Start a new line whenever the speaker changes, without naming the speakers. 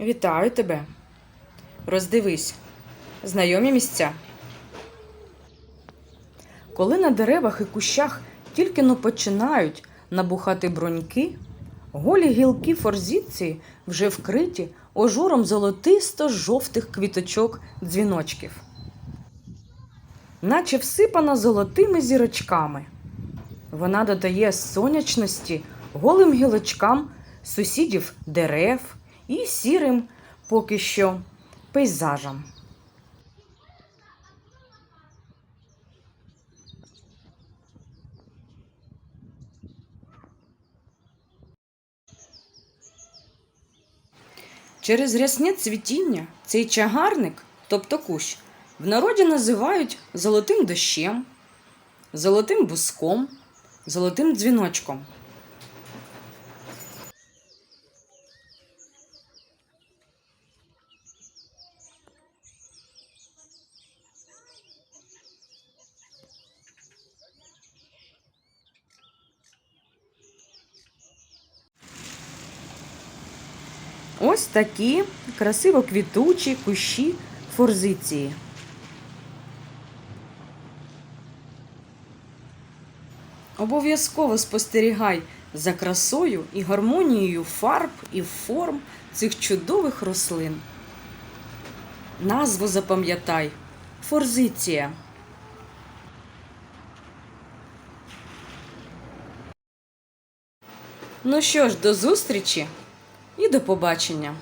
Вітаю тебе. Роздивись, знайомі місця. Коли на деревах і кущах тільки но починають набухати бруньки, голі гілки форзіції вже вкриті ожуром золотисто-жовтих квіточок дзвіночків, наче всипана золотими зірочками. Вона додає сонячності голим гілочкам сусідів дерев і сірим поки що пейзажам. Через рясне цвітіння цей чагарник, тобто кущ, в народі називають золотим дощем, золотим буском, золотим дзвіночком. Ось такі красиво квітучі кущі форзиції. Обов'язково спостерігай за красою і гармонією фарб і форм цих чудових рослин. Назву запам'ятай форзиція. Ну що ж, до зустрічі і до побачення!